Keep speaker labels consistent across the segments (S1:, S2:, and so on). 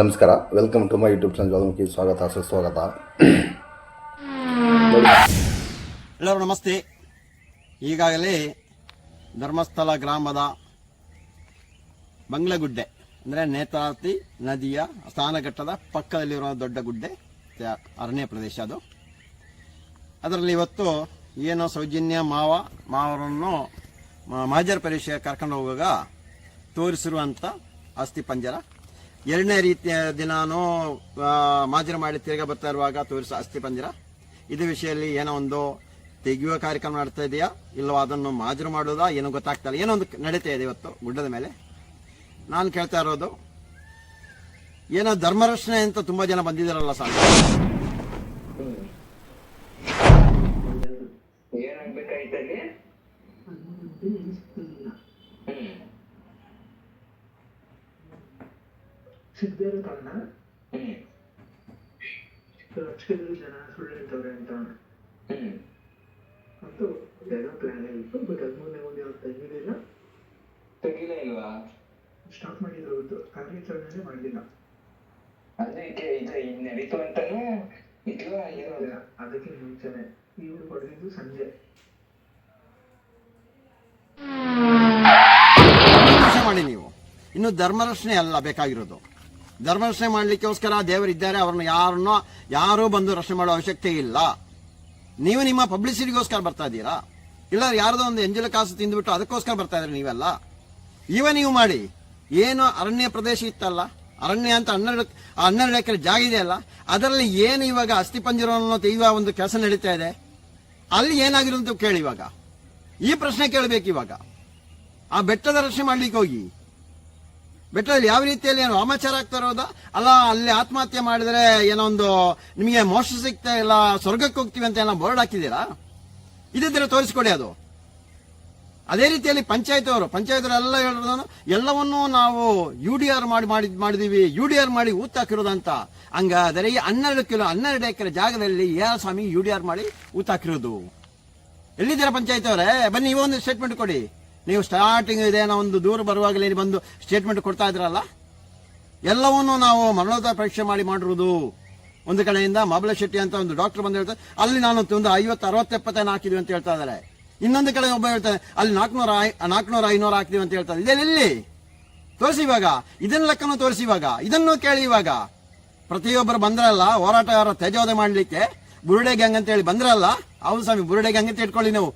S1: ನಮಸ್ಕಾರ. Welcome to my YouTube channel Jwalamukhi ಸ್ವಾಗತ ಸುಸ್ವಾಗತ
S2: ಎಲ್ಲರೂ ನಮಸ್ತೆ ಈಗಾಗಲೇ ಧರ್ಮಸ್ಥಳ ಗ್ರಾಮದ ಬಂಗ್ಲಗುಡ್ಡೆ, ಅಂದರೆ ನೇತ್ರಾವತಿ ನದಿಯ ಸ್ನಾನಘಟ್ಟದ ಪಕ್ಕದಲ್ಲಿರುವ ದೊಡ್ಡ ಗುಡ್ಡೆ ಅರಣ್ಯ ಪ್ರದೇಶ ಅದು. ಅದರಲ್ಲಿ ಇವತ್ತು ಏನೋ ಸೌಜನ್ಯ ಮಾವ, ಮಾವರನ್ನು ಮಾಜರ್ ಪ್ರದೇಶ ಕರ್ಕೊಂಡು ಹೋಗುವಾಗ ತೋರಿಸಿರುವಂಥ ಅಸ್ಥಿ ಪಂಜರ. ಎರಡನೇ ರೀತಿಯ ದಿನಾನೂ ಮಾಜರ ಮಾಡಿ ತಿರ್ಗಾ ಬರ್ತಾ ಇರುವಾಗ ತೋರಿಸ ಅಸ್ಥಿ ಪಂಜರ ಇದು ವಿಷಯದಲ್ಲಿ ಏನೋ ಒಂದು ತೆಗೆಯುವ ಕಾರ್ಯಕ್ರಮ ನಡ್ತಾ ಇದೆಯಾ? ಇಲ್ಲವೋ ಅದನ್ನು ಮಾಜರು ಮಾಡೋದಾ ಏನೋ ಗೊತ್ತಾಗ್ತಾ ಇಲ್ಲ. ಏನೋ ಒಂದು ನಡೀತಾ ಇದೆ ಇವತ್ತು ಗುಡ್ಡದ ಮೇಲೆ. ನಾನು ಕೇಳ್ತಾ ಇರೋದು, ಏನೋ ಧರ್ಮರಕ್ಷಣೆ ಅಂತ ತುಂಬಾ ಜನ ಬಂದಿದ್ದಾರಲ್ಲ ಸರ್
S3: ಸಿಗದೇ ಇರೋ ಕಾರಣ
S4: ಹ್ಮ್
S3: ಜನ ಸುಳ್ಳು ಹೇಳ್ತವ್ರೆ ಅಂತ ಅಂತ ಏನೋ ಪ್ಲಾನ್ ಇತ್ತು ಬಟ್ ಅದು ಮುಂದೆ ಮುಂದೆ ಅವ್ರು ತೆಗಿಲಿಲ್ಲ
S4: ತೆಗಿಲೇ ಇಲ್ವಾ
S3: ಸ್ಟಾಪ್ ಮಾಡಿದ್ರು ಅವತ್ತು ಕಾರ್ಯಾಚರಣೆ ಮಾಡಲಿಲ್ಲ
S4: ಅದಕ್ಕೆ ಇದು ನಡೀತು ಅಂತಾನು ಇದ್ವಾ ಏನೋ
S3: ಅದಕ್ಕೆ ಮುಂಚೆನೆ ಇವ್ರು ಹೊಡೆದಿದ್ದು ಸಂಜೆ
S2: ಮಾಡಿ ನೀವು ಇನ್ನು ಧರ್ಮರಕ್ಷಣೆ ಅಲ್ಲ ಬೇಕಾಗಿರೋದು. ಧರ್ಮರಕ್ಷಣೆ ಮಾಡಲಿಕ್ಕೋಸ್ಕರ ದೇವರಿದ್ದಾರೆ, ಅವರನ್ನು ಯಾರನ್ನು, ಯಾರೂ ಬಂದು ರಕ್ಷಣೆ ಮಾಡೋ ಅವಶ್ಯಕತೆ ಇಲ್ಲ. ನೀವು ನಿಮ್ಮ ಪಬ್ಲಿಸಿಟಿಗೋಸ್ಕರ ಬರ್ತಾ ಇದ್ದೀರಾ? ಇಲ್ಲ ಯಾರದೋ ಒಂದು ಎಂಜಲ ಕಾಸು ತಿಂದುಬಿಟ್ಟು ಅದಕ್ಕೋಸ್ಕರ ಬರ್ತಾ ಇದ್ರಿ ನೀವೆಲ್ಲ? ಇವ ನೀವು ಮಾಡಿ. ಏನು ಅರಣ್ಯ ಪ್ರದೇಶ ಇತ್ತಲ್ಲ? ಅರಣ್ಯ ಅಂತ ಹನ್ನೆರಡು ಹನ್ನೆರಡು ಎಕರೆ ಜಾಗ ಇದೆಯಲ್ಲ ಅದರಲ್ಲಿ ಏನು ಇವಾಗ ಅಸ್ಥಿಪಂಜರವನ್ನು ತೆಗೆಯುವ ಒಂದು ಕೆಲಸ ನಡೀತಾ ಇದೆ? ಅಲ್ಲಿ ಏನಾಗಿರೋ ಅಂತ ಕೇಳಿ ಇವಾಗ. ಈ ಪ್ರಶ್ನೆ ಕೇಳಬೇಕು ಇವಾಗ. ಆ ಬೆಟ್ಟದ ರಕ್ಷಣೆ ಮಾಡ್ಲಿಕ್ಕೆ ಹೋಗಿ ಬೆಟ್ಟದಲ್ಲಿ ಯಾವ ರೀತಿಯಲ್ಲಿ ಏನು ವಾಮಾಚಾರ ಆಗ್ತಾ ಇರೋದಾ? ಅಲ್ಲ, ಅಲ್ಲಿ ಆತ್ಮಹತ್ಯೆ ಮಾಡಿದ್ರೆ ಏನೋ ಒಂದು ನಿಮಗೆ ಮೋಸ ಸಿಗ್ತಾ ಇಲ್ಲ, ಸ್ವರ್ಗಕ್ಕೆ ಹೋಗ್ತೀವಿ ಅಂತ ಏನೋ ಬೋರ್ಡ್ ಹಾಕಿದ್ದೀರಾ? ಇದ್ದರೆ ತೋರಿಸ್ಕೊಡಿ ಅದು. ಅದೇ ರೀತಿಯಲ್ಲಿ ಪಂಚಾಯತ್ ಅವರು, ಪಂಚಾಯತ್ ಎಲ್ಲ ಹೇಳೋದನ್ನು ಎಲ್ಲವನ್ನೂ ನಾವು ಯು ಡಿ ಆರ್ ಮಾಡಿ ಮಾಡಿ, ಮಾಡಿದೀವಿ. ಯು ಡಿ ಆರ್ ಮಾಡಿ ಹಾಕಿರೋದಂತ. ಹಂಗಾದರೆ ಈ ಹನ್ನೆರಡು ಕಿಲೋ, ಹನ್ನೆರಡು ಎಕರೆ ಜಾಗದಲ್ಲಿ ಯಾರ ಸ್ವಾಮಿ ಯು ಡಿ ಆರ್ ಮಾಡಿ ಹಾಕಿರೋದು. ಎಲ್ಲಿದ್ದೀರಾ ಪಂಚಾಯತ್ ಅವರೇ? ಬನ್ನಿ ಇವೊಂದು ಸ್ಟೇಟ್ಮೆಂಟ್ ಕೊಡಿ. ನೀವು ಸ್ಟಾರ್ಟಿಂಗ್ ಇದೇನೋ ಒಂದು ದೂರ ಬರುವಾಗಲೇ ಬಂದು ಸ್ಟೇಟ್ಮೆಂಟ್ ಕೊಡ್ತಾ ಇದ್ರಲ್ಲ? ಎಲ್ಲವನ್ನೂ ನಾವು ಮರಣೋತ್ತರ ಪರೀಕ್ಷೆ ಮಾಡಿ ಮಾಡಿರುವುದು. ಒಂದು ಕಡೆಯಿಂದ ಮಬಲ ಶೆಟ್ಟಿ ಅಂತ ಒಂದು ಡಾಕ್ಟರ್ ಬಂದು ಹೇಳ್ತಾರೆ, ಅಲ್ಲಿ ನಾನು ಒಂದು ಐವತ್ತು, ಅರವತ್ತು ಎಪ್ಪತ್ತೈನು ಹಾಕಿದ್ವಿ ಅಂತ ಹೇಳ್ತಾ ಇದ್ದಾರೆ. ಇನ್ನೊಂದು ಕಡೆ ಒಬ್ಬ ಹೇಳ್ತಾರೆ ಅಲ್ಲಿ ನಾಲ್ಕುನೂರ ನಾಲ್ಕುನೂರ ಐನೂರು ಹಾಕಿದ್ವಿ ಅಂತ ಹೇಳ್ತಾರೆ ಇದೆಲ್ಲಿ ತೋರಿಸಿ ಇವಾಗ. ಇದನ್ನ ಲೆಕ್ಕನೂ ತೋರಿಸಿ ಇವಾಗ. ಇದನ್ನು ಕೇಳಿ ಇವಾಗ. ಪ್ರತಿಯೊಬ್ಬರು ಬಂದ್ರಲ್ಲ, ಹೋರಾಟಗಾರ ತೇಜೋದೆ ಮಾಡಲಿಕ್ಕೆ, ಬುರುಡೆ ಗ್ಯಾಂಗ್ ಅಂತ ಹೇಳಿ ಬಂದ್ರಲ್ಲ, ಹೌದು ಸ್ವಾಮಿ, ಬುರುಡೆ ಗ್ಯಾಂಗ್ ಅಂತ ಇಟ್ಕೊಳ್ಳಿ ನೀವು.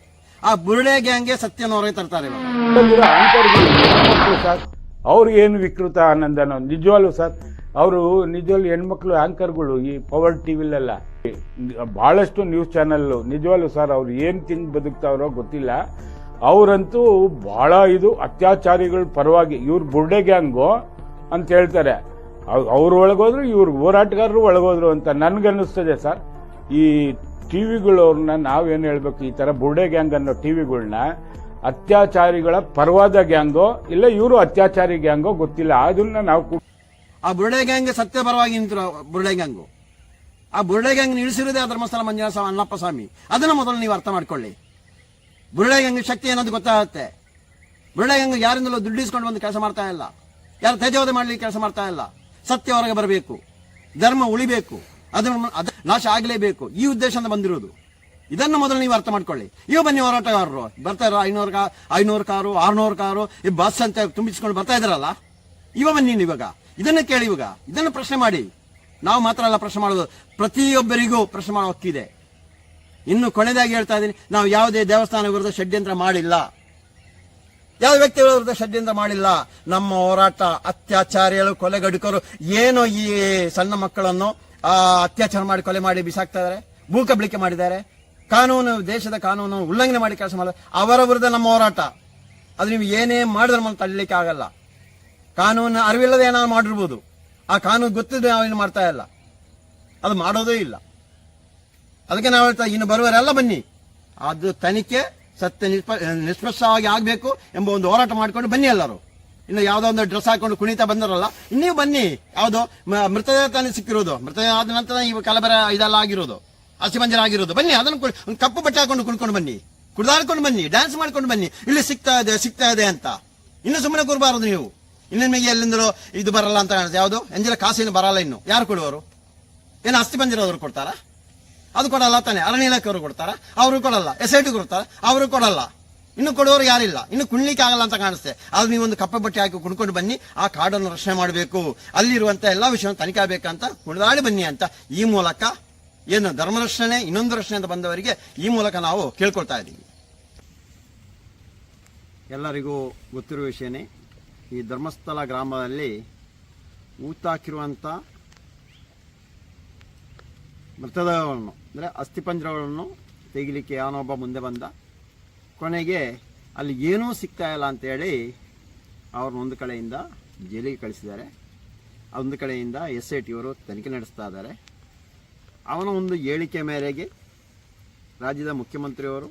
S2: ಆ ಬುರುಳೆ ಗ್ಯಾಂಗ್ಗೆ ಸತ್ಯನ ಹೊರಗೆ ತರ್ತಾರೆ ಇವಾಗ.
S5: ಸರ್ ಅವ್ರು ಏನು ವಿಕೃತ ಆನಂದನೋ? ನಿಜವಾಗ್ಲು ಸರ್, ಅವರು ನಿಜವಾಗ್ಲು ಹೆಣ್ಮಕ್ಳು ಆಂಕರ್ಗಳು ಈ ಪವರ್ ಟಿವಿಲೆಲ್ಲ ಬಹಳಷ್ಟು ನ್ಯೂಸ್ ಚಾನೆಲ್ ನಿಜವಾಗ್ಲು ಸರ್, ಅವ್ರು ಏನ್ ತಿಂದು ಬದುಕ್ತಾವ್ರೋ ಗೊತ್ತಿಲ್ಲ. ಅವರಂತೂ ಬಹಳ ಇದು ಅತ್ಯಾಚಾರಿಗಳ ಪರವಾಗಿ, ಇವ್ರು ಬುರ್ಡೆ ಗ್ಯಾಂಗು ಅಂತ ಹೇಳ್ತಾರೆ. ಅವ್ರು ಒಳಗೋದ್ರು ಇವ್ರ ಹೋರಾಟಗಾರರು ಒಳಗೋದ್ರು ಅಂತ ನನ್ಗನ್ನಿಸ್ತದೆ ಸರ್. ಈ ಟಿವಿಗಳವ್ರನ್ನ ನಾವೇನು ಹೇಳ್ಬೇಕು? ಈ ತರ ಬುರ್ಡೆ ಗ್ಯಾಂಗ್ ಅನ್ನೋ ಟಿವಿಗಳನ್ನ ಅತ್ಯಾಚಾರಿಗಳ ಪರವಾದ ಗ್ಯಾಂಗೋ ಇಲ್ಲ ಇವರು ಅತ್ಯಾಚಾರಿ ಗ್ಯಾಂಗೋ ಗೊತ್ತಿಲ್ಲ. ಅದನ್ನ ನಾವು
S2: ಆ ಬುರ್ಡೆ ಗ್ಯಾಂಗ್ ಸತ್ಯ ಪರವಾಗಿ ನಿಂತಿರೋ ಬುರ್ಡೆ ಗ್ಯಾಂಗು. ಆ ಬುರ್ಡೆ ಗ್ಯಾಂಗ್ ನಿಲ್ಲಿಸಿರೋದೇ ಆ ಧರ್ಮಸ್ಥಳ ಮಂಜುನಾಥ ಸ್ವಾಮಿ, ಅಣ್ಣಪ್ಪ ಸ್ವಾಮಿ. ಅದನ್ನ ಮೊದಲು ನೀವು ಅರ್ಥ ಮಾಡ್ಕೊಳ್ಳಿ. ಬುರ್ಡೆ ಗ್ಯಾಂಗ್ ಶಕ್ತಿ ಏನಂತ ಗೊತ್ತಾಗುತ್ತೆ. ಬುರ್ಡೆ ಗ್ಯಾಂಗ್ ಯಾರಿಂದಲೂ ದುಡ್ಡು ಇಸ್ಕೊಂಡು ಬಂದು ಕೆಲಸ ಮಾಡ್ತಾ ಇಲ್ಲ. ಯಾರು ತೇಜವಾದ ಮಾಡ್ಲಿಕ್ಕೆ ಕೆಲಸ ಮಾಡ್ತಾ ಇಲ್ಲ. ಸತ್ಯ ಹೊರಗೆ ಬರಬೇಕು. ಧರ್ಮ ಉಳಿಬೇಕು. ಅದನ್ನು ಅದ ನಾಶ ಆಗಲೇಬೇಕು. ಈ ಉದ್ದೇಶದಿಂದ ಬಂದಿರೋದು. ಇದನ್ನು ಮೊದಲು ನೀವು ಅರ್ಥ ಮಾಡ್ಕೊಳ್ಳಿ. ಇವ ಬನ್ನಿ ಹೋರಾಟಗಾರರು. ಬರ್ತಾ ಇರೋ ಐನೂರು ಕಾ ಐನೂರು ಕಾರು, ಆರ್ನೂರು ಕಾರು, ಈ ಬಸ್ ಅಂತ ತುಂಬಿಸ್ಕೊಂಡು ಬರ್ತಾ ಇದ್ರಲ್ಲ ಇವ ಬನ್ನಿ ಇವಾಗ. ಇದನ್ನು ಕೇಳಿ ಇವಾಗ. ಇದನ್ನು ಪ್ರಶ್ನೆ ಮಾಡಿ. ನಾವು ಮಾತ್ರ ಅಲ್ಲ ಪ್ರಶ್ನೆ ಮಾಡೋದು. ಪ್ರತಿಯೊಬ್ಬರಿಗೂ ಪ್ರಶ್ನೆ ಮಾಡೋ ಹಕ್ಕಿದೆ. ಇನ್ನು ಕೊನೆದಾಗಿ ಹೇಳ್ತಾ ಇದ್ದೀನಿ, ನಾವು ಯಾವುದೇ ದೇವಸ್ಥಾನ ವಿರುದ್ಧ ಷಡ್ಯಂತ್ರ ಮಾಡಿಲ್ಲ. ಯಾವ ವ್ಯಕ್ತಿ ವಿರುದ್ಧ ಷಡ್ಯಂತ್ರ ಮಾಡಿಲ್ಲ? ನಮ್ಮ ಹೋರಾಟ, ಅತ್ಯಾಚಾರಿಗಳು, ಕೊಲೆಗಡುಕರು, ಏನು ಈ ಸಣ್ಣ ಮಕ್ಕಳನ್ನು ಅತ್ಯಾಚಾರ ಮಾಡಿ ಕೊಲೆ ಮಾಡಿ ಬಿಸಾಕ್ತಾ ಇದ್ದಾರೆ ಭೂಕಬಳಿಕೆ ಮಾಡಿದ್ದಾರೆ. ಕಾನೂನು, ದೇಶದ ಕಾನೂನು ಉಲ್ಲಂಘನೆ ಮಾಡಿ ಕೆಲಸ ಮಾಡಿದ್ರೆ ಅವರ ವಿರುದ್ಧ ನಮ್ಮ ಹೋರಾಟ. ಅದು ನೀವು ಏನೇ ಮಾಡಿದ್ರೆ ನಮ್ಮನ್ನು ತಳ್ಳಲಿಕ್ಕೆ ಆಗಲ್ಲ. ಕಾನೂನು ಅರಿವಿಲ್ಲದೆ ಏನಾದ್ರು ಮಾಡಿರ್ಬೋದು. ಆ ಕಾನೂನು ಗೊತ್ತಿದ್ರೆ ನಾವೇನು ಮಾಡ್ತಾ ಇಲ್ಲ. ಅದು ಮಾಡೋದೇ ಇಲ್ಲ. ಅದಕ್ಕೆ ನಾವು ಹೇಳ್ತಾ ಇನ್ನು ಬರುವರೆಲ್ಲ ಬನ್ನಿ. ಅದು ತನಿಖೆ ಸತ್ಯ ನಿಷ್ಪ ನಿಷ್ಪಕ್ಷವಾಗಿ ಆಗಬೇಕು ಎಂಬ ಒಂದು ಹೋರಾಟ ಮಾಡಿಕೊಂಡು ಬನ್ನಿ ಎಲ್ಲರೂ. ಇನ್ನು ಯಾವುದೋ ಒಂದು ಡ್ರೆಸ್ ಹಾಕೊಂಡು ಕುಣಿತಾ ಬಂದರಲ್ಲ ನೀವು ಬನ್ನಿ. ಯಾವುದು? ಮೃತದೇಹ ತಾನೇ ಸಿಕ್ಕಿರೋದು. ಮೃತದೇಹ ಆದ ನಂತರ ಈ ಕಲಬರ ಇದೆಲ್ಲ ಆಗಿರೋದು. ಅಸ್ಥಿಮಂಜರ ಆಗಿರೋದು. ಬನ್ನಿ, ಅದನ್ನು ಒಂದು ಕಪ್ಪು ಬಟ್ಟೆ ಹಾಕೊಂಡು ಕುಣ್ಕೊಂಡು ಬನ್ನಿ. ಕುಡ್ದಾಡ್ಕೊಂಡು ಬನ್ನಿ ಡ್ಯಾನ್ಸ್ ಮಾಡ್ಕೊಂಡು ಬನ್ನಿ. ಇಲ್ಲಿ ಸಿಗ್ತಾ ಇದೆ ಸಿಗ್ತಾ ಇದೆ ಅಂತ. ಇನ್ನು ಸುಮ್ಮನೆ ಕೊಡಬಾರದು ನೀವು. ಇನ್ನು ನಿಮಗೆ ಎಲ್ಲಿಂದಲೂ ಇದು ಬರಲ್ಲ ಅಂತ ಕಾಣುತ್ತೆ. ಯಾವುದು? ಎಂಜಿನ ಕಾಸಿನ ಬರಲ್ಲ ಇನ್ನು. ಯಾರು ಕೊಡುವರು ಏನು ಅಸ್ತಿ ಬಂದಿರೋರು ಕೊಡ್ತಾರಾ? ಅದು ಕೊಡಲ್ಲ ತಾನೆ. ಅರಣ್ಯ ಇಲಾಖೆಯವರು ಕೊಡ್ತಾರ? ಅವರು ಕೊಡಲ್ಲ. ಎಸ್ ಐ ಟಿ ಕೊಡ್ತಾರ? ಅವರು ಕೊಡಲ್ಲ. ಇನ್ನು ಕೊಡೋರು ಯಾರಿಲ್ಲ. ಇನ್ನು ಕುಣ್ಲಿಕ್ಕೆ ಆಗಲ್ಲ ಅಂತ ಕಾಣಿಸ್ತೆ. ಆದ್ರೆ ನೀವು ಒಂದು ಕಪ್ಪೆ ಬಟ್ಟೆ ಹಾಕಿ ಕುಣ್ಕೊಂಡು ಬನ್ನಿ, ಆ ಕಾಡನ್ನು ರಕ್ಷಣೆ ಮಾಡಬೇಕು. ಅಲ್ಲಿರುವಂತ ಎಲ್ಲ ವಿಷಯವನ್ನು ತನಿಖೆ ಆಗಬೇಕಂತ ಕುಣಿದಾಡಿ ಬನ್ನಿ ಅಂತ ಈ ಮೂಲಕ ಏನು ಧರ್ಮ ರಕ್ಷಣೆ, ಇನ್ನೊಂದು ರಕ್ಷಣೆ ಅಂತ ಬಂದವರಿಗೆ ಈ ಮೂಲಕ ನಾವು ಕೇಳ್ಕೊಳ್ತಾ ಇದ್ದೀವಿ. ಎಲ್ಲರಿಗೂ ಗೊತ್ತಿರುವ ವಿಷಯನೇ, ಈ ಧರ್ಮಸ್ಥಳ ಗ್ರಾಮದಲ್ಲಿ ಊತಾಕಿರುವಂಥ ಮೃತದೇಹಗಳನ್ನು ಅಂದರೆ ಅಸ್ಥಿಪಂಜರಗಳನ್ನು ತೆಗಿಲಿಕ್ಕೆ ಯಾವನೊಬ್ಬ ಮುಂದೆ ಬಂದ. ಕೊನೆಗೆ ಅಲ್ಲಿ ಏನೂ ಸಿಗ್ತಾ ಇಲ್ಲ ಅಂತೇಳಿ ಅವ್ರನ್ನ ಒಂದು ಕಡೆಯಿಂದ ಜೈಲಿಗೆ ಕಳಿಸಿದ್ದಾರೆ. ಒಂದು ಕಡೆಯಿಂದ ಎಸ್ ಐ ಟಿಯವರು ತನಿಖೆ ನಡೆಸ್ತಾ ಇದ್ದಾರೆ. ಅವನ ಒಂದು ಹೇಳಿಕೆ ಮೇರೆಗೆ ರಾಜ್ಯದ ಮುಖ್ಯಮಂತ್ರಿಯವರು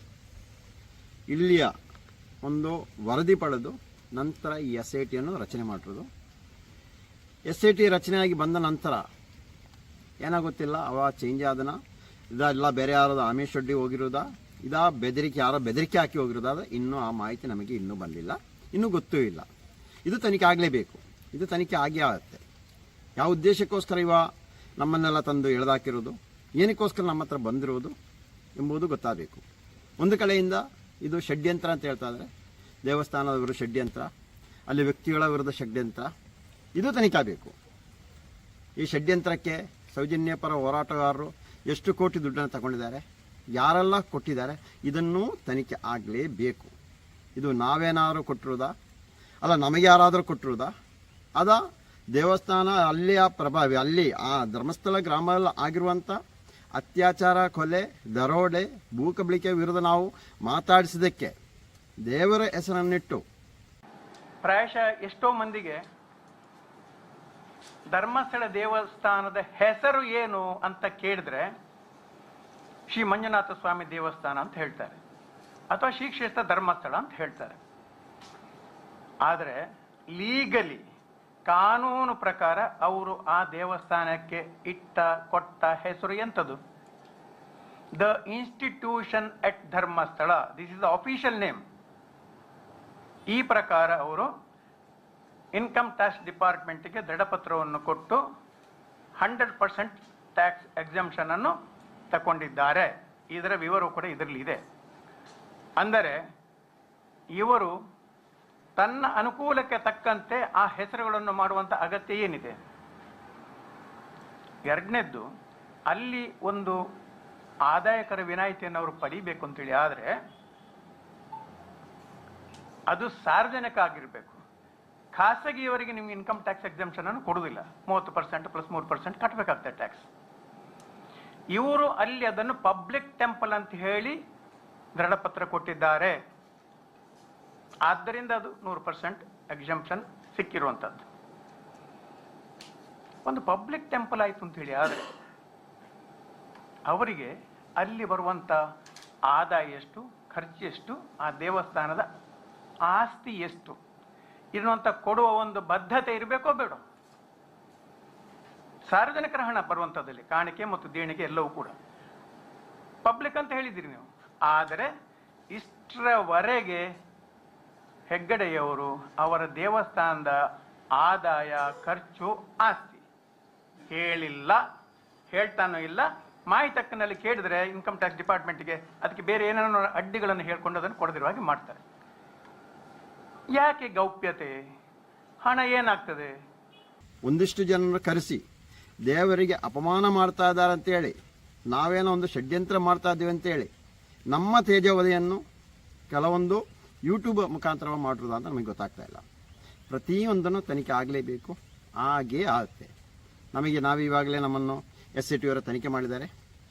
S2: ಇಲ್ಲಿಯ ಒಂದು ವರದಿ ಪಡೆದು ನಂತರ ಈ ಎಸ್ ಐ ಟಿಯನ್ನು ರಚನೆ ಮಾಡಿರೋದು. ಎಸ್ ಐ ಟಿ ರಚನೆಯಾಗಿ ಬಂದ ನಂತರ ಏನಾಗುತ್ತಿಲ್ಲ? ಅವ ಚೇಂಜ್ ಆದನ? ಇದೆಲ್ಲ ಬೇರೆ ಯಾರದ ಆಮೇಶ್ ರೆಡ್ಡಿ ಹೋಗಿರೋದಾ? ಇದಾ ಬೆದರಿಕೆ, ಯಾರೋ ಬೆದರಿಕೆ ಹಾಕಿ ಹೋಗಿರೋದಾದ್ರೆ ಇನ್ನೂ ಆ ಮಾಹಿತಿ ನಮಗೆ ಇನ್ನೂ ಬಂದಿಲ್ಲ. ಇನ್ನೂ ಗೊತ್ತೂ ಇಲ್ಲ. ಇದು ತನಿಖೆ ಆಗಲೇಬೇಕು. ಇದು ತನಿಖೆ ಆಗೇ ಆಗುತ್ತೆ. ಯಾವ ಉದ್ದೇಶಕ್ಕೋಸ್ಕರ ಇವ ನಮ್ಮನ್ನೆಲ್ಲ ತಂದು ಎಳೆದಾಕಿರೋದು? ಏನಕ್ಕೋಸ್ಕರ ನಮ್ಮ ಹತ್ರ ಬಂದಿರೋದು ಎಂಬುದು ಗೊತ್ತಾಗಬೇಕು. ಒಂದು ಕಡೆಯಿಂದ ಇದು ಷಡ್ಯಂತ್ರ ಅಂತ ಹೇಳ್ತಾ ಇದ್ದಾರೆ ದೇವಸ್ಥಾನದ ವಿರುದ್ಧ ಷಡ್ಯಂತ್ರ, ಅಲ್ಲಿ ವ್ಯಕ್ತಿಗಳ ವಿರುದ್ಧ ಷಡ್ಯಂತ್ರ. ಇದು ತನಿಖೆ ಆಗಬೇಕು. ಈ ಷಡ್ಯಂತ್ರಕ್ಕೆ ಸೌಜನ್ಯ ಪರ ಹೋರಾಟಗಾರರು ಎಷ್ಟು ಕೋಟಿ ದುಡ್ಡನ್ನು ತಗೊಂಡಿದ್ದಾರೆ? ಯಾರೆಲ್ಲ ಕೊಟ್ಟಿದ್ದಾರೆ, ಇದನ್ನು ತನಿಖೆ ಆಗಲೇಬೇಕು. ಇದು ನಾವೇನಾದರೂ ಕೊಟ್ಟಿರೋದಾ ಅಲ್ಲ, ನಮಗೆ ಯಾರಾದರೂ ಕೊಟ್ಟಿರೋದಾ ಅದ? ದೇವಸ್ಥಾನ ಅಲ್ಲಿ ಆ ಪ್ರಭಾವಿ, ಅಲ್ಲಿ, ಆ ಧರ್ಮಸ್ಥಳ ಗ್ರಾಮದಲ್ಲಿ ಆಗಿರುವಂಥ ಅತ್ಯಾಚಾರ, ಕೊಲೆ, ದರೋಡೆ, ಭೂಕಬಳಿಕೆ ವಿರುದ್ಧ ನಾವು ಮಾತಾಡಿಸಿದ್ದಕ್ಕೆ ದೇವರ ಹೆಸರನ್ನಿಟ್ಟು.
S6: ಪ್ರಾಯಶಃ ಎಷ್ಟೋ ಮಂದಿಗೆ ಧರ್ಮಸ್ಥಳ ದೇವಸ್ಥಾನದ ಹೆಸರು ಏನು ಅಂತ ಕೇಳಿದ್ರೆ ಶ್ರೀ ಮಂಜುನಾಥ ಸ್ವಾಮಿ ದೇವಸ್ಥಾನ ಅಂತ ಹೇಳ್ತಾರೆ. ಅಥವಾ ಶ್ರೀ ಕ್ಷೇತ್ರ ಧರ್ಮಸ್ಥಳ ಅಂತ ಹೇಳ್ತಾರೆ. ಆದರೆ ಲೀಗಲಿ ಕಾನೂನು ಪ್ರಕಾರ ಅವರು ಆ ದೇವಸ್ಥಾನಕ್ಕೆ ಇಟ್ಟ, ಕೊಟ್ಟ ಹೆಸರು ಎಂಥದ್ದು? The institution at Dharmasthala this is the official name ಈ ಪ್ರಕಾರ ಅವರು ಇನ್ಕಮ್ ಟ್ಯಾಕ್ಸ್ ಡಿಪಾರ್ಟ್ಮೆಂಟ್ಗೆ ದೃಢಪತ್ರವನ್ನು ಕೊಟ್ಟು ಹಂಡ್ರೆಡ್ ಪರ್ಸೆಂಟ್ ಟ್ಯಾಕ್ಸ್ ಎಕ್ಸಂಪ್ಷನ್ ಅನ್ನು ತಗೊಂಡಿದ್ದಾರೆ ಇದರ ವಿವರ ಕೂಡ ಇದರಲ್ಲಿ ಇದೆ. ಅಂದರೆ, ಇವರು ತನ್ನ ಅನುಕೂಲಕ್ಕೆ ತಕ್ಕಂತೆ ಆ ಹೆಸರುಗಳನ್ನು ಮಾಡುವಂಥ ಅಗತ್ಯ ಏನಿದೆ? ಎರಡನೇದ್ದು, ಅಲ್ಲಿ ಒಂದು ಆದಾಯಕರ ವಿನಾಯಿತಿಯನ್ನು ಅವರು ಪಡಿಬೇಕು ಅಂತೇಳಿ ಆದರೆ, ಅದು ಸಾರ್ವಜನಿಕ ಆಗಿರಬೇಕು ಖಾಸಗಿಯವರಿಗೆ ನಿಮ್ಗೆ ಇನ್ಕಮ್ ಟ್ಯಾಕ್ಸ್ ಎಕ್ಸಾಮ್ಷನ್ ಅನ್ನು ಕೊಡುವುದಿಲ್ಲ. ಮೂವತ್ತು ಪರ್ಸೆಂಟ್ ಪ್ಲಸ್ ಮೂರು ಪರ್ಸೆಂಟ್ ಕಟ್ಟಬೇಕಾಗ್ತದೆ ಟ್ಯಾಕ್ಸ್ ಇವರು ಅಲ್ಲಿ ಅದನ್ನು ಪಬ್ಲಿಕ್ ಟೆಂಪಲ್ ಅಂತ ಹೇಳಿ ದೃಢಪತ್ರ ಕೊಟ್ಟಿದ್ದಾರೆ. ಆದ್ದರಿಂದ ಅದು ನೂರು ಪರ್ಸೆಂಟ್ ಎಕ್ಸಂಪ್ಷನ್ ಸಿಕ್ಕಿರುವಂಥದ್ದು. ಒಂದು ಪಬ್ಲಿಕ್ ಟೆಂಪಲ್ ಆಯಿತು ಅಂತ ಹೇಳಿ, ಆದರೆ ಅವರಿಗೆ ಅಲ್ಲಿ ಬರುವಂಥ ಆದಾಯ ಎಷ್ಟು, ಖರ್ಚು ಎಷ್ಟು, ಆ ದೇವಸ್ಥಾನದ ಆಸ್ತಿ ಎಷ್ಟು ಇರುವಂಥ ಕೊಡುವ ಒಂದು ಬದ್ಧತೆ ಇರಬೇಕೋ ಬೇಡ ಸಾರ್ವಜನಿಕರ ಹಣ ಬರುವಂಥದ್ದಲ್ಲಿ ಕಾಣಿಕೆ ಮತ್ತು ದೇಣಿಗೆ ಎಲ್ಲವೂ ಕೂಡ. ಪಬ್ಲಿಕ್ ಅಂತ ಹೇಳಿದ್ದೀರಿ ನೀವು. ಆದರೆ ಇಷ್ಟರವರೆಗೆ ಹೆಗ್ಗಡೆಯವರು ಅವರ ದೇವಸ್ಥಾನದ ಆದಾಯ, ಖರ್ಚು ಆಸ್ತಿ. ಹೇಳಿಲ್ಲ ಹೇಳ್ತಾನೂ ಇಲ್ಲ ಮಾಹಿತಕ್ಕನಲ್ಲಿ ಕೇಳಿದರೆ ಇನ್ಕಮ್ ಟ್ಯಾಕ್ಸ್ ಡಿಪಾರ್ಟ್ಮೆಂಟ್ಗೆ ಅದಕ್ಕೆ ಬೇರೆ ಏನೇನೋ ಅಡ್ಡಿಗಳನ್ನು ಹೇಳ್ಕೊಂಡು ಅದನ್ನು ಕೊಡದಿರುವ ಹಾಗೆ ಮಾಡ್ತಾರೆ. ಯಾಕೆ ಗೌಪ್ಯತೆ? ಹಣ ಏನಾಗ್ತದೆ?
S2: ಒಂದಿಷ್ಟು ಜನರನ್ನು ಕರೆಸಿ. ದೇವರಿಗೆ ಅಪಮಾನ ಮಾಡ್ತಾ ಇದ್ದಾರೆ ಅಂತೇಳಿ ನಾವೇನೋ ಒಂದು ಷಡ್ಯಂತ್ರ ಮಾಡ್ತಾ ಇದ್ದೀವಿ ಅಂತೇಳಿ ನಮ್ಮ ತೇಜೋವಧೆಯನ್ನು ಕೆಲವೊಂದು ಯೂಟ್ಯೂಬ್ ಮುಖಾಂತರ ಮಾಡಿರೋದು ಅಂತ ನಮಗೆ ಗೊತ್ತಾಗ್ತಾ ಇಲ್ಲ. ಪ್ರತಿಯೊಂದನ್ನು ತನಿಖೆ ಆಗಲೇಬೇಕು, ಹಾಗೇ ಆಗುತ್ತೆ. ನಮಗೆ ನಾವು ಇವಾಗಲೇ ನಮ್ಮನ್ನು ಎಸ್ ಸಿ ಟಿಯವರ ತನಿಖೆ ಮಾಡಿದ್ದಾರೆ.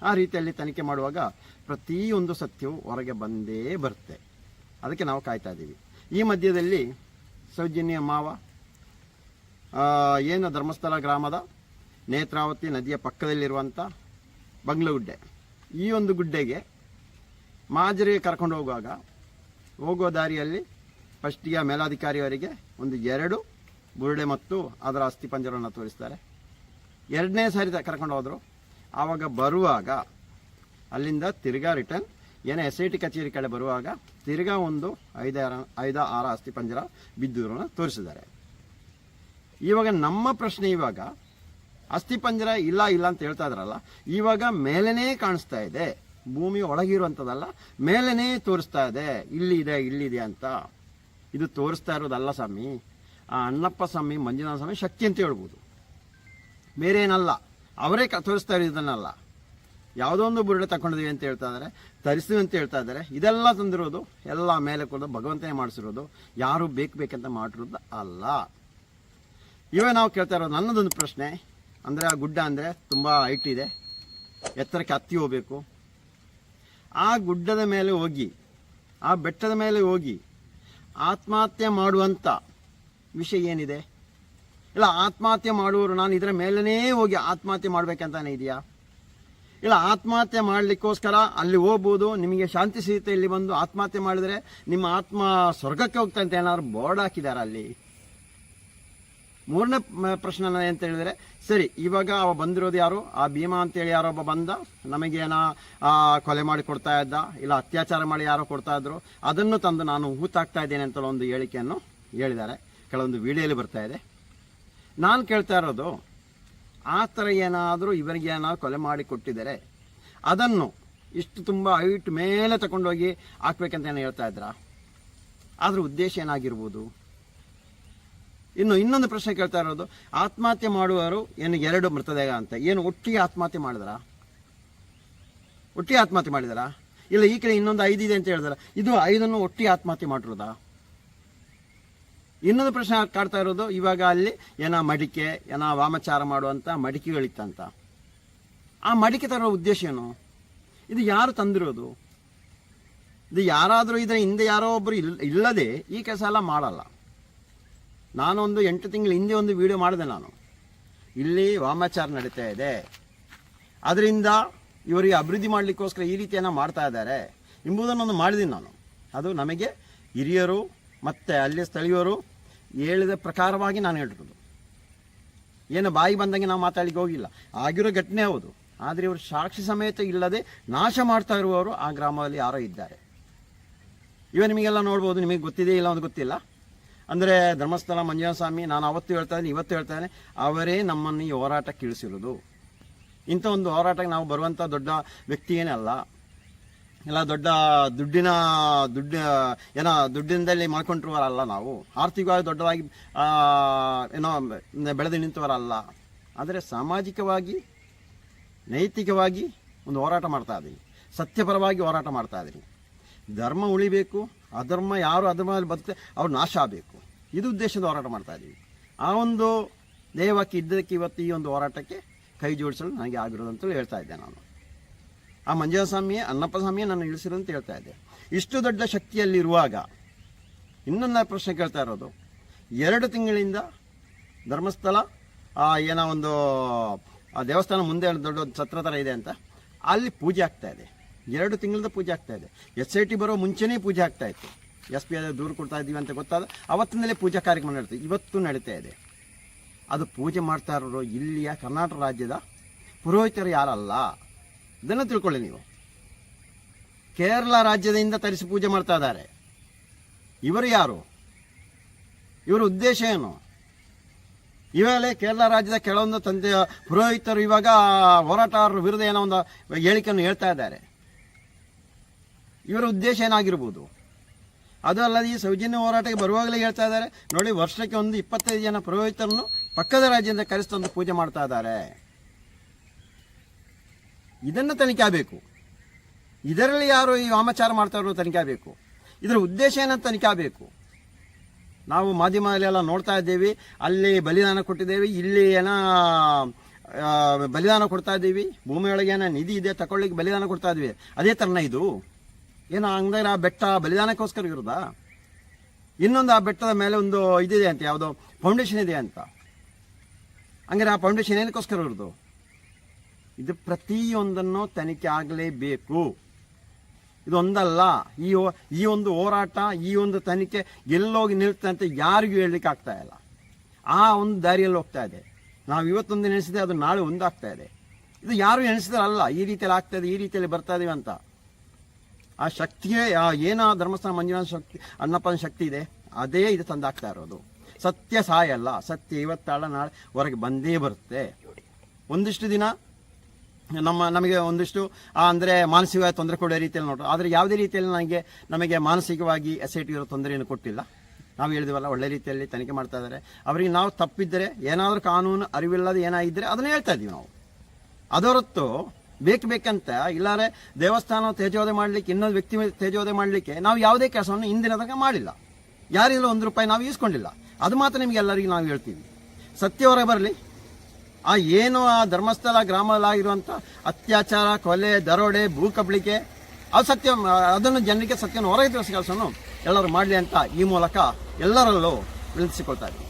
S2: ಆ ರೀತಿಯಲ್ಲಿ ತನಿಖೆ ಮಾಡುವಾಗ ಪ್ರತಿಯೊಂದು ಸತ್ಯವು ಹೊರಗೆ ಬಂದೇ ಬರುತ್ತೆ. ಅದಕ್ಕೆ ನಾವು ಕಾಯ್ತಾ ಇದ್ದೀವಿ. ಈ ಮಧ್ಯದಲ್ಲಿ ಸೌಜನ್ಯ ಮಾವ ಏನು ಧರ್ಮಸ್ಥಳ ಗ್ರಾಮದ ನೇತ್ರಾವತಿ ನದಿಯ ಪಕ್ಕದಲ್ಲಿರುವಂಥ ಬಂಗ್ಲಗುಡ್ಡೆ ಈ ಒಂದು ಗುಡ್ಡೆಗೆ ಮಾಜರಿ ಕರ್ಕೊಂಡು ಹೋಗುವಾಗ ಹೋಗೋ ದಾರಿಯಲ್ಲಿ ಫಸ್ಟಿಗೆ ಮೇಲಾಧಿಕಾರಿಯವರಿಗೆ ಒಂದು ಎರಡು ಬುರುಡೆ ಮತ್ತು ಅದರ ಅಸ್ಥಿಪಂಜರವನ್ನು ತೋರಿಸ್ತಾರೆ. ಎರಡನೇ ಸಾರಿ ಕರ್ಕೊಂಡು ಹೋದರು. ಆವಾಗ ಬರುವಾಗ ಅಲ್ಲಿಂದ ತಿರ್ಗಾ ರಿಟರ್ನ್ ಏನೋ ಎಸ್ ಐ ಟಿ ಕಚೇರಿ ಕಡೆ ಬರುವಾಗ ತಿರ್ಗಾ ಒಂದು ಐದಾರ, ಐದ, ಆರು ಅಸ್ಥಿಪಂಜರ ಬಿದ್ದಿರೋನ ತೋರಿಸಿದ್ದಾರೆ. ಇವಾಗ ನಮ್ಮ ಪ್ರಶ್ನೆ ಇವಾಗ ಅಸ್ಥಿಪಂಜರ ಇಲ್ಲ ಇಲ್ಲ ಅಂತ ಹೇಳ್ತಾ ಇದ್ರಲ್ಲ, ಇವಾಗ ಮೇಲೇನೇ ಕಾಣಿಸ್ತಾ ಇದೆ. ಭೂಮಿ ಒಳಗಿರುವಂಥದ್ದಲ್ಲ, ಮೇಲೇನೇ ತೋರಿಸ್ತಾ ಇದೆ. ಇಲ್ಲಿದೆ ಇಲ್ಲಿದೆ ಅಂತ. ಇದು ತೋರಿಸ್ತಾ ಇರೋದಲ್ಲ ಸ್ವಾಮಿ. ಆ ಅಣ್ಣಪ್ಪ ಸ್ವಾಮಿ, ಮಂಜುನಾಥ ಸ್ವಾಮಿ ಶಕ್ತಿ ಅಂತ ಹೇಳ್ಬೋದು. ಬೇರೆ ಏನಲ್ಲ. ಅವರೇ ಕ, ತೋರಿಸ್ತಾ ಇದನ್ನಲ್ಲ. ಯಾವುದೋ ಒಂದು ಬುರುಡೆ ತಗೊಂಡಿದ್ದೀವಿ ಅಂತ ಹೇಳ್ತಾ ಇದ್ದಾರೆ. ತರಿಸ್ತೀವಿ ಅಂತ ಹೇಳ್ತಾ ಇದ್ದಾರೆ. ಇದೆಲ್ಲ ತಂದಿರೋದು, ಎಲ್ಲ ಮೇಲೆ ಕೊಡೋದು ಭಗವಂತನೇ ಮಾಡಿಸಿರೋದು. ಯಾರು ಬೇಕು ಬೇಕಂತ ಮಾಡಿರೋದು ಅಲ್ಲ. ಇವೇ ನಾವು ಕೇಳ್ತಾ ಇರೋದು ನನ್ನದೊಂದು ಪ್ರಶ್ನೆ. ಅಂದರೆ ಆ ಗುಡ್ಡ ಅಂದರೆ ತುಂಬ ಹೈಟ್ ಇದೆ. ಎತ್ತರಕ್ಕೆ ಹತ್ತಿ ಹೋಗಬೇಕು. ಆ ಗುಡ್ಡದ ಮೇಲೆ ಹೋಗಿ, ಆ ಬೆಟ್ಟದ ಮೇಲೆ ಹೋಗಿ ಆತ್ಮಹತ್ಯೆ ಮಾಡುವಂಥ ವಿಷಯ ಏನಿದೆ? ಇಲ್ಲ, ಆತ್ಮಹತ್ಯೆ ಮಾಡುವವರು, ನಾನು ಇದರ ಮೇಲೇ ಹೋಗಿ ಆತ್ಮಹತ್ಯೆ ಮಾಡಬೇಕಂತಾನೆ ಇದೆಯಾ? ಇಲ್ಲ, ಆತ್ಮಹತ್ಯೆ ಮಾಡಲಿಕ್ಕೋಸ್ಕರ ಅಲ್ಲಿ ಹೋಗ್ಬೋದು, ನಿಮಗೆ ಶಾಂತಿ ಸಿಗುತ್ತೆ ಇಲ್ಲಿ ಬಂದು ಆತ್ಮಹತ್ಯೆ ಮಾಡಿದರೆ, ನಿಮ್ಮ ಆತ್ಮ ಸ್ವರ್ಗಕ್ಕೆ ಹೋಗ್ತಾ ಅಂತ ಏನಾದ್ರು ಬೋರ್ಡ್ ಹಾಕಿದ್ದಾರೆ ಅಲ್ಲಿ? ಮೂರನೇ ಪ್ರಶ್ನೆ ಅಂತ ಹೇಳಿದ್ರೆ, ಸರಿ, ಇವಾಗ ಅವ ಬಂದಿರೋದು ಯಾರು? ಆ ಭೀಮಾ ಅಂತೇಳಿ ಯಾರೊಬ್ಬ ಬಂದ ನಮಗೇನ ಕೊಲೆ ಮಾಡಿ ಕೊಡ್ತಾ ಇದ್ದ, ಇಲ್ಲ ಅತ್ಯಾಚಾರ ಮಾಡಿ ಯಾರೋ ಕೊಡ್ತಾ ಇದ್ರು, ಅದನ್ನು ತಂದು ನಾನು ಹೂತಾಕ್ತಾ ಇದ್ದೇನೆ ಅಂತ ಒಂದು ಹೇಳಿಕೆಯನ್ನು ಹೇಳಿದ್ದಾರೆ. ಕೆಲವೊಂದು ವಿಡಿಯೋಲಿ ಬರ್ತಾ ಇದೆ. ನಾನು ಕೇಳ್ತಾ ಇರೋದು, ಆ ಥರ ಏನಾದರೂ ಇವರಿಗೆ ಏನಾದ್ರು ಕೊಲೆ ಮಾಡಿ ಕೊಟ್ಟಿದ್ದಾರೆ, ಅದನ್ನು ಇಷ್ಟು ತುಂಬ ಹೈಟ್ ಮೇಲೆ ತಗೊಂಡೋಗಿ ಹಾಕ್ಬೇಕಂತ ಏನು ಹೇಳ್ತಾ ಇದ್ರಾ? ಅದ್ರ ಉದ್ದೇಶ ಏನಾಗಿರ್ಬೋದು? ಇನ್ನು ಇನ್ನೊಂದು ಪ್ರಶ್ನೆ ಕೇಳ್ತಾ ಇರೋದು, ಆತ್ಮಹತ್ಯೆ ಮಾಡುವವರು ಏನು ಎರಡು ಮೃತದೇಹ ಅಂತ. ಏನು ಒಟ್ಟಿಗೆ ಆತ್ಮಹತ್ಯೆ ಮಾಡಿದಾರ? ಒಟ್ಟಿಗೆ ಆತ್ಮಹತ್ಯೆ ಮಾಡಿದಾರ? ಇಲ್ಲ ಈ ಕಡೆ ಇನ್ನೊಂದು ಐದು ಇದೆ ಅಂತ ಹೇಳಿದಾರ? ಇದು ಐದನ್ನು ಒಟ್ಟಿಗೆ ಆತ್ಮಹತ್ಯೆ ಮಾಡಿರೋದಾ? ಇನ್ನೊಂದು ಪ್ರಶ್ನೆ ಕಾಡ್ತಾ ಇರೋದು, ಇವಾಗ ಅಲ್ಲಿ ಏನ ಮಡಿಕೆ, ಏನ ವಾಮಚಾರ ಮಾಡುವಂಥ ಮಡಿಕೆಗಳಿತ್ತಂತ. ಆ ಮಡಿಕೆ ತರೋ ಉದ್ದೇಶ ಏನು? ಇದು ಯಾರು ತಂದಿರೋದು? ಇದು ಯಾರಾದರೂ ಇದರ ಹಿಂದೆ ಯಾರೋ ಒಬ್ಬರು ಇಲ್, ಇಲ್ಲದೆ ಈ ಕೆಲಸ ಎಲ್ಲ ಮಾಡಲ್ಲ. ನಾನೊಂದು ಎಂಟು ತಿಂಗಳ ಹಿಂದೆ ಒಂದು ವಿಡಿಯೋ ಮಾಡಿದೆ ನಾನು. ಇಲ್ಲಿ ವಾಮಾಚಾರ ನಡೀತಾ ಇದೆ. ಅದರಿಂದ ಇವರಿಗೆ ಅಭಿವೃದ್ಧಿ ಮಾಡಲಿಕ್ಕೋಸ್ಕರ ಈ ರೀತಿಯನ್ನು ಮಾಡ್ತಾ ಇದ್ದಾರೆ. ಎಂಬುದನ್ನೊಂದು ಮಾಡಿದ್ದೀನಿ ನಾನು. ಅದು ನಮಗೆ ಹಿರಿಯರು ಮತ್ತು ಅಲ್ಲಿ ಸ್ಥಳೀಯರು ಹೇಳಿದ ಪ್ರಕಾರವಾಗಿ ನಾನು ಹೇಳಿರೋದು ಏನು ಬಾಯಿ ಬಂದಂಗೆ ನಾವು ಮಾತಾಡಲಿಕ್ಕೆ ಹೋಗಿಲ್ಲ. ಆಗಿರೋ ಘಟನೆ ಹೌದು. ಆದರೆ ಇವರು ಸಾಕ್ಷಿ ಸಮೇತ ಇಲ್ಲದೆ ನಾಶ ಮಾಡ್ತಾ ಇರುವವರು ಆ ಗ್ರಾಮದಲ್ಲಿ ಯಾರೋ ಇದ್ದಾರೆ. ಇವ ನಿಮಗೆಲ್ಲ ನೋಡ್ಬೋದು, ನಿಮಗೆ ಗೊತ್ತಿದೆ ಇಲ್ಲ ಅಂತ ಗೊತ್ತಿಲ್ಲ. ಅಂದರೆ ಧರ್ಮಸ್ಥಳ ಮಂಜುನಾಥ ಸ್ವಾಮಿ ನಾನು ಅವತ್ತು ಹೇಳ್ತಾ ಇದ್ದೀನಿ, ಇವತ್ತು ಹೇಳ್ತಾ ಅವರೇ ನಮ್ಮನ್ನು ಈ ಹೋರಾಟಕ್ಕೆ ಇಳಿಸಿರೋದು. ಇಂಥ ಒಂದು ಹೋರಾಟಕ್ಕೆ ನಾವು ಬರುವಂಥ ದೊಡ್ಡ ವ್ಯಕ್ತಿ ಏನಲ್ಲ ಎಲ್ಲ ದೊಡ್ಡ ದುಡ್ಡಿನ, ದುಡ್ಡು, ಏನೋ ದುಡ್ಡಿನದಲ್ಲಿ ಮಾಡ್ಕೊಂಡಿರುವವರಲ್ಲ ನಾವು. ಆರ್ಥಿಕವಾಗಿ ದೊಡ್ಡದಾಗಿ ಏನೋ ಬೆಳೆದು ನಿಂತವರಲ್ಲ. ಆದರೆ ಸಾಮಾಜಿಕವಾಗಿ, ನೈತಿಕವಾಗಿ ಒಂದು ಹೋರಾಟ ಮಾಡ್ತಾ ಇದ್ದೀನಿ ಸತ್ಯಪರವಾಗಿ ಹೋರಾಟ ಮಾಡ್ತಾ ಇದ್ದೀನಿ ಧರ್ಮ ಉಳಿಬೇಕು ಅಧರ್ಮ ಯಾರು ಅಧರ್ಮದಲ್ಲಿ ಬದುಕ್ತೆ ಅವ್ರು ನಾಶ ಆಗಬೇಕು. ಇದು ಉದ್ದೇಶದ ಹೋರಾಟ ಮಾಡ್ತಾ ಇದ್ದೀವಿ ಆ ಒಂದು ದೇವಕ್ಕೆ ಇದ್ದಕ್ಕೆ ಇವತ್ತು ಈ ಒಂದು ಹೋರಾಟಕ್ಕೆ ಕೈ ಜೋಡಿಸಲು ನನಗೆ ಆಗಿರೋದು ಅಂತೇಳಿ ಹೇಳ್ತಾ ಇದ್ದೆ ನಾನು. ಆ ಮಂಜುನಾಥ ಸ್ವಾಮಿಯೇ ಅಣ್ಣಪ್ಪ ಸ್ವಾಮಿಯೇ ನನ್ನ ಇಳಿಸಿರು ಅಂತ ಹೇಳ್ತಾ ಇದ್ದೆ. ಇಷ್ಟು ದೊಡ್ಡ ಶಕ್ತಿಯಲ್ಲಿರುವಾಗ ಇನ್ನೊಂದು ಪ್ರಶ್ನೆ ಕೇಳ್ತಾ ಇರೋದು. ಎರಡು ತಿಂಗಳಿಂದ ಧರ್ಮಸ್ಥಳ ಆ, ಏನೋ ಒಂದು ಆ ದೇವಸ್ಥಾನ ಮುಂದೆ ದೊಡ್ಡ ಒಂದು ಛತ್ರ ಥರ ಇದೆ ಅಂತ. ಅಲ್ಲಿ ಪೂಜೆ ಆಗ್ತಾ ಇದೆ. ಎರಡು ತಿಂಗಳದ ಪೂಜೆ ಆಗ್ತಾ ಇದೆ. ಎಸ್ ಐ ಟಿ ಬರೋ ಮುಂಚೆನೇ ಪೂಜೆ ಆಗ್ತಾ ಇತ್ತು. ಎಸ್ ಪಿ ಅದೇ ದೂರು ಕೊಡ್ತಾ ಇದ್ದೀವಿ ಅಂತ ಗೊತ್ತಾದ ಅವತ್ತಿನಲ್ಲೇ ಪೂಜಾ ಕಾರ್ಯಕ್ರಮ ನಡೀತದೆ ಇವತ್ತು ನಡೀತಾ ಇದೆ. ಅದು ಪೂಜೆ ಮಾಡ್ತಾ ಇರೋರು ಇಲ್ಲಿಯ ಕರ್ನಾಟಕ ರಾಜ್ಯದ ಪುರೋಹಿತರು ಯಾರಲ್ಲ? ಇದನ್ನು ತಿಳ್ಕೊಳ್ಳಿ ನೀವು. ಕೇರಳ ರಾಜ್ಯದಿಂದ ತರಿಸಿ ಪೂಜೆ ಮಾಡ್ತಾ ಇದ್ದಾರೆ. ಇವರು ಯಾರು? ಇವರ ಉದ್ದೇಶ ಏನು? ಇವಾಗಲೇ ಕೇರಳ ರಾಜ್ಯದ ಕೆಲವೊಂದು ತಂದೆ, ಪುರೋಹಿತರು ಇವಾಗ ಹೋರಾಟಗಾರರ ವಿರುದ್ಧ ಏನೋ ಒಂದು ಹೇಳಿಕೆಯನ್ನು ಹೇಳ್ತಾ ಇದ್ದಾರೆ. ಇವರ ಉದ್ದೇಶ ಏನಾಗಿರ್ಬೋದು? ಅದು ಅಲ್ಲದೆ ಈ ಸೌಜನ್ಯ ಹೋರಾಟಕ್ಕೆ ಬರುವಾಗಲೇ ಹೇಳ್ತಾ ಇದ್ದಾರೆ. ನೋಡಿ, ವರ್ಷಕ್ಕೆ ಒಂದು ಇಪ್ಪತ್ತೈದು ಜನ ಪುರೋಹಿತರನ್ನು ಪಕ್ಕದ ರಾಜ್ಯದಿಂದ ಕರೆಸ್ತಂದು ಪೂಜೆ ಮಾಡ್ತಾ ಇದ್ದಾರೆ. ಇದನ್ನು ತನಿಖೆ ಆಗಬೇಕು. ಇದರಲ್ಲಿ ಯಾರು ಈ ವಾಮಾಚಾರ ಮಾಡ್ತಾ ಇರೋ ತನಿಖೆ ಆಗಬೇಕು. ಇದರ ಉದ್ದೇಶ ಏನಂತ ತನಿಖೆ ಆಗಬೇಕು. ನಾವು ಮಾಧ್ಯಮದಲ್ಲೆಲ್ಲ ನೋಡ್ತಾ ಇದ್ದೇವೆ. ಅಲ್ಲಿ ಬಲಿದಾನ ಕೊಟ್ಟಿದ್ದೇವೆ. ಇಲ್ಲಿ ಏನ ಬಲಿದಾನ ಕೊಡ್ತಾ ಇದ್ದೀವಿ. ಭೂಮಿಯೊಳಗೆ ಏನೋ ನಿಧಿ ಇದೆ ತಗೊಳ್ಳಿಕ್ಕೆ ಬಲಿದಾನ ಕೊಡ್ತಾ ಇದ್ವಿ ಅದೇ ಥರನ ಇದು. ಏನೋ ಹಂಗಾರೆ ಆ ಬೆಟ್ಟ ಬಲಿದಾನಕ್ಕೋಸ್ಕರ ಇರೋದಾ? ಇನ್ನೊಂದು ಆ ಬೆಟ್ಟದ ಮೇಲೆ ಒಂದು ಇದಿದೆ ಅಂತ, ಯಾವುದೋ ಫೌಂಡೇಶನ್ ಇದೆ ಅಂತ. ಹಂಗಾರೆ ಆ ಫೌಂಡೇಶನ್ ಏನಕ್ಕೋಸ್ಕರ ಇರೋದು? ಇದು ಪ್ರತಿಯೊಂದನ್ನು ತನಿಖೆ ಆಗಲೇಬೇಕು. ಇದೊಂದಲ್ಲ ಈ ಈ ಒಂದು ಹೋರಾಟ, ಈ ಒಂದು ತನಿಖೆ ಎಲ್ಲೋಗಿ ನಿಲ್ತಂತೆ ಅಂತ ಯಾರಿಗೂ ಹೇಳಲಿಕ್ಕೆ ಆಗ್ತಾ ಇಲ್ಲ. ಆ ಒಂದು ದಾರಿಯಲ್ಲಿ ಹೋಗ್ತಾ ಇದೆ. ನಾವು ಇವತ್ತೊಂದು ನೆನೆಸಿದೆ ಅದು ನಾಳೆ ಒಂದಾಗ್ತಾ ಇದೆ. ಇದು ಯಾರು ಎಣಿಸಿದ್ರಲ್ಲ, ಈ ರೀತಿಯಲ್ಲಿ ಆಗ್ತಾ ಇದೆ, ಈ ರೀತಿಯಲ್ಲಿ ಬರ್ತಾ ಇದೀವಿ ಅಂತ. ಆ ಶಕ್ತಿಯೇ, ಆ ಏನ ಧರ್ಮಸ್ಥಾನ ಮಂಜುನಾಥ ಶಕ್ತಿ ಅನ್ನಪ್ಪನ ಶಕ್ತಿ ಇದೆ, ಅದೇ ಇದು ತಂದಾಗ್ತಾ ಇರೋದು. ಸತ್ಯ ಸಾಯಲ್ಲ ಸತ್ಯ ಇವತ್ತಾಳ ನಾಳೆ ಹೊರಗೆ ಬಂದೇ ಬರುತ್ತೆ. ಒಂದಿಷ್ಟು ದಿನ, ನಮ್ಮ, ನಮಗೆ ಒಂದಿಷ್ಟು ಅಂದ್ರೆ ಮಾನಸಿಕವಾಗಿ ತೊಂದರೆ ಕೊಡೋ ರೀತಿಯಲ್ಲಿ ನೋಡ್ರು. ಆದರೆ ಯಾವುದೇ ರೀತಿಯಲ್ಲಿ ನನಗೆ, ನಮಗೆ ಮಾನಸಿಕವಾಗಿ ಎಸ್ ಐ ಟಿ ಇರೋ ತೊಂದರೆಯನ್ನು ಕೊಟ್ಟಿಲ್ಲ. ನಾವು ಹೇಳಿದ್ವಲ್ಲ, ಒಳ್ಳೆ ರೀತಿಯಲ್ಲಿ ತನಿಖೆ ಮಾಡ್ತಾ ಇದ್ದಾರೆ. ಅವರಿಗೆ ನಾವು ತಪ್ಪಿದ್ದರೆ, ಏನಾದರೂ ಕಾನೂನು ಅರಿವಿಲ್ಲದೆ ಏನಾಗಿದ್ದರೆ ಅದನ್ನು ಹೇಳ್ತಾ ಇದ್ದೀವಿ ನಾವು. ಅದರೊತ್ತು ಬೇಕು ಬೇಕಂತ, ಇಲ್ಲಾರೆ ದೇವಸ್ಥಾನ ತೇಜೋದೆ ಮಾಡಲಿಕ್ಕೆ, ಇನ್ನೊಂದು ವ್ಯಕ್ತಿ ತೇಜೋದೆ ಮಾಡಲಿಕ್ಕೆ ನಾವು ಯಾವುದೇ ಕೆಲಸವನ್ನು ಇಂದಿನ ತನಕ ಮಾಡಿಲ್ಲ. ಯಾರಿಲ್ಲ ಒಂದು ರೂಪಾಯಿ ನಾವು ಈಸ್ಕೊಂಡಿಲ್ಲ. ಅದು ಮಾತ್ರ ನಿಮಗೆ ಎಲ್ಲರಿಗೂ ನಾವು ಹೇಳ್ತೀವಿ. ಸತ್ಯವರೇ ಬರಲಿ. ಆ ಏನು ಆ ಧರ್ಮಸ್ಥಳ, ಗ್ರಾಮದಲ್ಲಾಗಿರುವಂಥ ಅತ್ಯಾಚಾರ, ಕೊಲೆ, ದರೋಡೆ, ಭೂ ಕಬಳಿಕೆ, ಅದು ಸತ್ಯ, ಅದನ್ನು ಜನರಿಗೆ ಸತ್ಯವನ್ನು ಹೊರಗೆ ತಿಳಿಸ ಕೆಲಸವನ್ನು ಎಲ್ಲರೂ ಮಾಡಲಿ ಅಂತ ಈ ಮೂಲಕ ಎಲ್ಲರಲ್ಲೂ ವಿನಂತಿಸಿಕೊಳ್ತಾ ಇದ್ದೀವಿ